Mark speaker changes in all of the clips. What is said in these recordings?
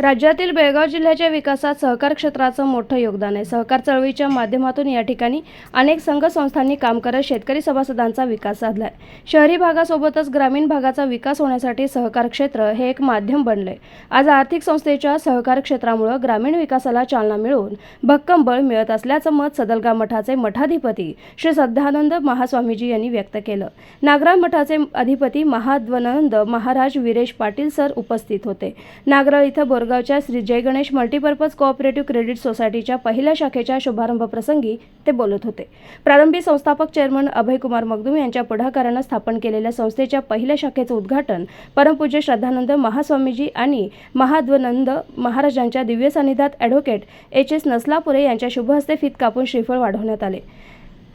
Speaker 1: राज्यातील बेळगाव जिल्ह्याच्या विकासात सहकार क्षेत्राचं मोठं योगदान आहे सहकार चळवळीच्या माध्यमातून या ठिकाणी अनेक संघ संस्थांनी काम करत शेतकरी सभासदांचा विकास साधला आहे शहरी भागासोबतच ग्रामीण भागाचा विकास होण्यासाठी सहकार क्षेत्र हे एक माध्यम बनलं आज आर्थिक संस्थेच्या सहकार क्षेत्रामुळं ग्रामीण विकासाला चालना मिळवून भक्कम बळ मिळत असल्याचं मत सदलगा मठाचे मठाधिपती श्री सद्धानंद महास्वामीजी यांनी व्यक्त केलं नागराळ मठाचे अधिपती महाद्वनंद महाराज विरेश पाटील सर उपस्थित होते नागराळ इथं जळगावच्या Shri Jai Ganesh multipurpose cooperative credit सोसायटीच्या पहिल्या शाखेच्या शुभारंभप्रसंगी ते बोलत होते प्रारंभी संस्थापक चेअरमन अभयकुमार मगदुम यांच्या पुढाकारानं स्थापन केलेल्या संस्थेच्या पहिल्या शाखेचं उद्घाटन परमपूज्य श्रद्धानंद महास्वामीजी आणि महाद्वनंद महाराजांच्या दिव्य सानिध्यात ॲडव्होकेट एच एस नसलापुरे यांच्या शुभहस्ते फीत कापून श्रीफळ वाढवण्यात आले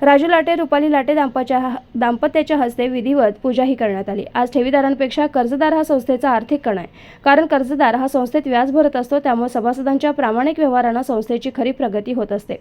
Speaker 1: राजू लाटे रुपाली लाटे दाम्पाच्या दाम्पत्याच्या हस्ते विधिवत पूजाही करण्यात आली आज ठेवीदारांपेक्षा कर्जदार हा संस्थेचा आर्थिक कण आहे कारण कर्जदार हा संस्थेत व्याज भरत असतो त्यामुळे सभासदांच्या प्रामाणिक व्यवहारांना संस्थेची खरी प्रगती होत असते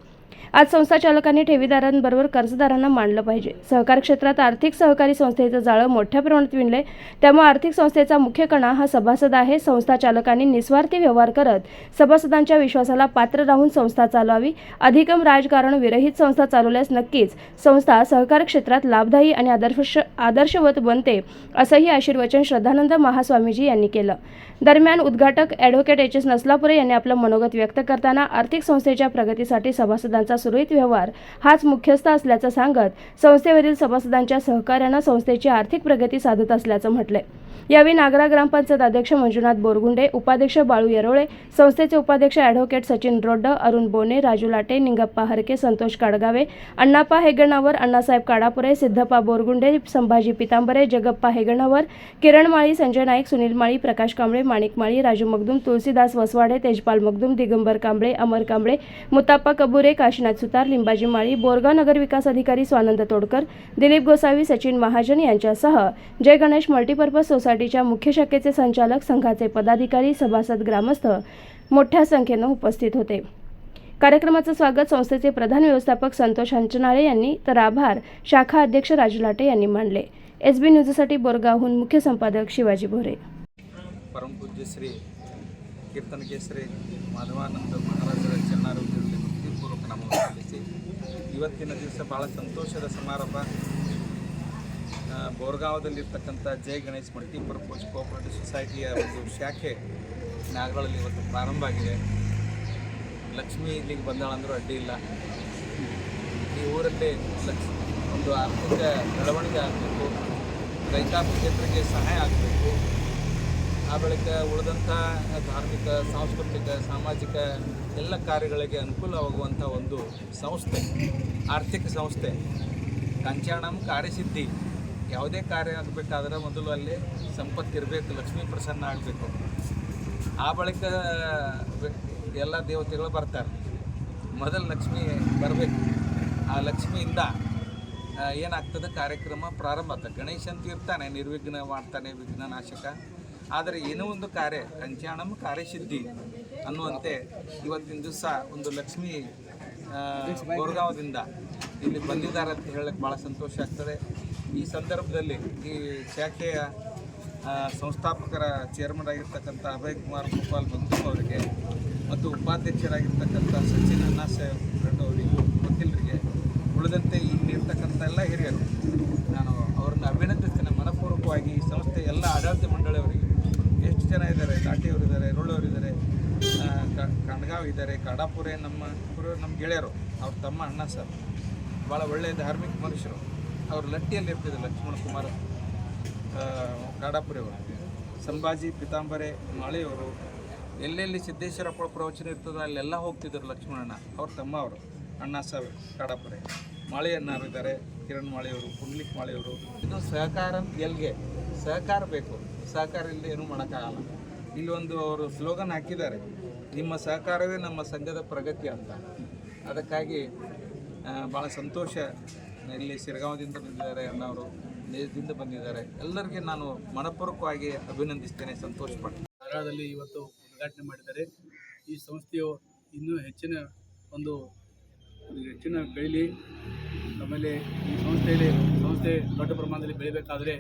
Speaker 1: आज संस्था चालकांनी ठेवीदारांबरोबर कर्जदारांना मांडलं पाहिजे सहकार क्षेत्रात आर्थिक सहकारी संस्थेचं जाळं मोठ्या प्रमाणात विणलंय त्यामुळे आर्थिक संस्थेचा मुख्य कणा हा सभासद आहे संस्था चालकांनी निस्वार्थी व्यवहार करत सभासदांच्या विश्वासाला पात्र राहून संस्था चालवावी अधिकम राजकारण विरहित संस्था चालवल्यास नक्कीच संस्था सहकार क्षेत्रात लाभदायी आणि आदर्श आदर्शवत बनते असंही आशीर्वचन श्रद्धानंद महास्वामीजी यांनी केलं दरम्यान उद्घाटक ॲडव्होकेट एच एस नसलापुरे यांनी आपलं मनोगत व्यक्त करताना आर्थिक संस्थेच्या प्रगतीसाठी सभासदांना संस्थांचा सुरळीत व्यवहार हाच मुख्यस्थ असल्याचं सांगत संस्थेवरील सभासदांच्या सहकार्यानं संस्थेची आर्थिक प्रगती साधत असल्याचं म्हटलंय यावेळी नागरा ग्रामपंचायत अध्यक्ष मंजुनाथ बोरगुंडे उपाध्यक्ष बाळू येरोळे संस्थेचे उपाध्यक्ष ॲडव्होकेट सचिन रोड्ड अरुण बोने राजू लाटे निंगप्पा हरके संतोष काडगावे अण्णापा हेगणावर अण्णासाहेब काडापुरे सिद्धप्पा बोरगुंडे संभाजी पितांबरे जगप्पा हेगणावर किरण माळी संजय नाईक सुनील माळी प्रकाश कांबळे माणिक माळी राजू मगदूम तुलसीदास वसवाडे तेजपाल मगदूम दिगंबर कांबळे अमर कांबळे मुताप्पा कबुरे काशीनाथ सुतार लिंबाजी माळी बोरगाव नगर विकास अधिकारी स्वानंद तोडकर दिलीप गोसावी सचिन महाजन यांच्यासह जय गणेश मल्टीपर्पज सोसायटीच्या मुख्य शाखेचे संचालक संघाचे पदाधिकारी सभासद ग्रामस्थ मोठ्या संख्येनं उपस्थित होते कार्यक्रमाचं स्वागत संस्थेचे प्रधान व्यवस्थापक संतोष हंचनाळे यांनी तर आभार शाखा अध्यक्ष राजू लाटे यांनी मानले एस बी न्यूजसाठी बोरगावहून मुख्य संपादक शिवाजी भोरे
Speaker 2: परमपूज्य श्री कीर्तन केसरे माधवानंद महाराज ಇವತ್ತಿನ ದಿವಸ ಭಾಳ ಸಂತೋಷದ ಸಮಾರಂಭ ಬೋರ್ಗಾವದಲ್ಲಿರ್ತಕ್ಕಂಥ Jai Ganesh multipurpose cooperative ಸೊಸೈಟಿಯ ಒಂದು ಶಾಖೆ ನಾಗಗಳಲ್ಲಿ ಇವತ್ತು ಪ್ರಾರಂಭ ಆಗಿದೆ ಲಕ್ಷ್ಮಿ ಇಲ್ಲಿಗೆ ಬಂದಾಳಂದರೂ ಅಡ್ಡಿ ಇಲ್ಲ ಈ ಊರಲ್ಲಿ ಲಕ್ಷ್ಮಿ ಒಂದು ಆರ್ಥಿಕ ಬೆಳವಣಿಗೆ ಆಗಬೇಕು ರೈತಾಪಿ ಕ್ಷೇತ್ರಕ್ಕೆ ಸಹಾಯ ಆಗಬೇಕು ಆ ಬಳಿಕ ಉಳಿದಂಥ ಧಾರ್ಮಿಕ ಸಾಂಸ್ಕೃತಿಕ ಸಾಮಾಜಿಕ ಎಲ್ಲ ಕಾರ್ಯಗಳಿಗೆ ಅನುಕೂಲವಾಗುವಂಥ ಒಂದು ಸಂಸ್ಥೆ ಆರ್ಥಿಕ ಸಂಸ್ಥೆ ಕಂಚಾಣಂ ಕಾರ್ಯಸಿದ್ಧಿ ಯಾವುದೇ ಕಾರ್ಯ ಆಗಬೇಕಾದ್ರೆ ಮೊದಲು ಅಲ್ಲಿ ಸಂಪತ್ತಿರಬೇಕು ಲಕ್ಷ್ಮೀ ಪ್ರಸನ್ನ ಆಗಬೇಕು ಆ ಬಳಿಕ ಎಲ್ಲ ದೇವತೆಗಳು ಬರ್ತಾರೆ ಮೊದಲು ಲಕ್ಷ್ಮಿ ಬರಬೇಕು ಆ ಲಕ್ಷ್ಮಿಯಿಂದ ಏನಾಗ್ತದೆ ಕಾರ್ಯಕ್ರಮ ಪ್ರಾರಂಭ ಆಗ್ತದೆ ಗಣೇಶ ಅಂತ ಇರ್ತಾನೆ ನಿರ್ವಿಘ್ನ ಮಾಡ್ತಾನೆ ವಿಘ್ನ ನಾಶಕ ಆದರೆ ಏನೋ ಒಂದು ಕಾರ್ಯ ಕಂಚಾಣಂ ಕಾರ್ಯಸಿದ್ಧಿ ಅನ್ನುವಂತೆ ಇವತ್ತಿನ ದಿವಸ ಒಂದು ಲಕ್ಷ್ಮಿ ಗೋರ್ಗಾವದಿಂದ ಇಲ್ಲಿ ಬಂದಿದ್ದಾರೆ ಅಂತ ಹೇಳಕ್ಕೆ ಭಾಳ ಸಂತೋಷ ಆಗ್ತದೆ ಈ ಸಂದರ್ಭದಲ್ಲಿ ಈ ಶಾಖೆಯ ಸಂಸ್ಥಾಪಕರ ಚೇರ್ಮನ್ ಆಗಿರ್ತಕ್ಕಂಥ ಅಭಯ್ ಕುಮಾರ್ ಗೋಪಾಲ್ ಬಂಧು ಅವರಿಗೆ ಮತ್ತು ಉಪಾಧ್ಯಕ್ಷರಾಗಿರ್ತಕ್ಕಂಥ ಸಚಿನ್ ಅಣ್ಣಾ ಸಾಹೇಬ್ ಅವರಿಗೂ ವಕೀಲರಿಗೆ ಇದ್ದಾರೆ ಕಾಡಾಪುರೆ ನಮ್ಮ ನಮ್ಮ ಗೆಳೆಯರು ಅವ್ರ ತಮ್ಮ ಅಣ್ಣ ಸರ್ ಭಾಳ ಒಳ್ಳೆಯ ಧಾರ್ಮಿಕ ಮನುಷ್ಯರು ಅವರು ಲಟ್ಟಿಯಲ್ಲಿ ಇರ್ತಿದ್ರು ಲಕ್ಷ್ಮಣ ಕುಮಾರ್ ಕಾಡಾಪುರೆಯವರು ಸಂಭಾಜಿ ಪಿತಾಂಬರೆ ಮಾಳೆಯವರು ಎಲ್ಲೆಲ್ಲಿ ಸಿದ್ದೇಶ್ವರಪ್ಪ ಪ್ರವಚನ ಇರ್ತದೆ ಅಲ್ಲೆಲ್ಲ ಹೋಗ್ತಿದ್ದರು ಲಕ್ಷ್ಮಣಣ್ಣ ಅವ್ರ ತಮ್ಮ ಅವರು ಅಣ್ಣ ಸಾಹೇಬ್ ಕಾಡಾಪುರೆ ಮಾಳೆಯನ್ನಾರು ಇದ್ದಾರೆ ಕಿರಣ್ ಮಾಳೆಯವರು ಪುಂಡ್ಲಿಕ್ ಮಾಳೆಯವರು ಇದು ಸಹಕಾರ ಎಲ್ಲಿಗೆ ಸಹಕಾರ ಬೇಕು ಸಹಕಾರ ಇಲ್ಲದೆ ಏನೂ ಮಾಡೋಕ್ಕಾಗಲ್ಲ ಇಲ್ಲೊಂದು ಅವರು ಸ್ಲೋಗನ್ ಹಾಕಿದ್ದಾರೆ ನಿಮ್ಮ ಸಹಕಾರವೇ ನಮ್ಮ ಸಂಘದ ಪ್ರಗತಿ ಅಂತ ಅದಕ್ಕಾಗಿ ಭಾಳ ಸಂತೋಷ ಇಲ್ಲಿ ಶಿರಗಾಂವದಿಂದ ಬಂದಿದ್ದಾರೆ ಅಣ್ಣವರು ನಿಜದಿಂದ ಬಂದಿದ್ದಾರೆ ಎಲ್ಲರಿಗೆ ನಾನು ಮನಪೂರ್ವಕವಾಗಿ ಅಭಿನಂದಿಸ್ತೇನೆ ಸಂತೋಷ ಪಡ್ತೇನೆ
Speaker 3: ಇವತ್ತು ಉದ್ಘಾಟನೆ ಮಾಡಿದ್ದಾರೆ ಈ ಸಂಸ್ಥೆಯು ಇನ್ನೂ ಹೆಚ್ಚಿನ ಒಂದು ಹೆಚ್ಚಿನ ಬೆಳೀಲಿ ಆಮೇಲೆ ಈ ಸಂಸ್ಥೆಯಲ್ಲಿ ಸಂಸ್ಥೆ ದೊಡ್ಡ ಪ್ರಮಾಣದಲ್ಲಿ ಬೆಳಿಬೇಕಾದರೆ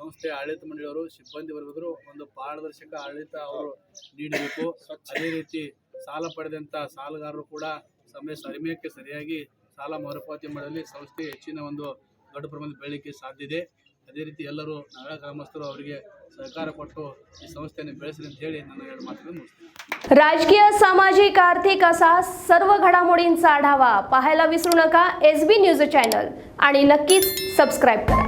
Speaker 3: ಸಂಸ್ಥೆ ಆಡಳಿತ ಮಂಡಳಿಯವರು ಸಿಬ್ಬಂದಿ ವರ್ಗದರು ಒಂದು ಪಾರದರ್ಶಕ ಆಡಳಿತ ಅವರು ನೀಡಬೇಕು ಅದೇ ರೀತಿ ಸಾಲ ಪಡೆದಂಥ ಸಾಲಗಾರರು ಕೂಡ ಸಮಯ ಸಮಯಕ್ಕೆ ಸರಿಯಾಗಿ ಸಾಲ ಮರುಪಾವತಿ ಮಾಡಲು ಸಂಸ್ಥೆ ಹೆಚ್ಚಿನ ಒಂದು ದೊಡ್ಡ ಪ್ರಮಾಣದ ಸಾಧ್ಯ ಸಾಧ್ಯತೆ ಅದೇ ರೀತಿ ಎಲ್ಲರೂ ನಗರ ಗ್ರಾಮಸ್ಥರು ಅವರಿಗೆ ಸಹಕಾರ ಕೊಟ್ಟು ಈ ಸಂಸ್ಥೆಯನ್ನು ಬೆಳೆಸಲಿ ಅಂತ ಹೇಳಿ ನನ್ನ ಎರಡು ಮಾತುಗಳನ್ನು ರಾಜಕೀಯ
Speaker 1: ಸಾಮಾಜಿಕ ಆರ್ಥಿಕ ಸಹ ಸರ್ವ सर्व घडामोडींचा आढावा पाहायला विसरू नका एस न्यूज चॅनल आणि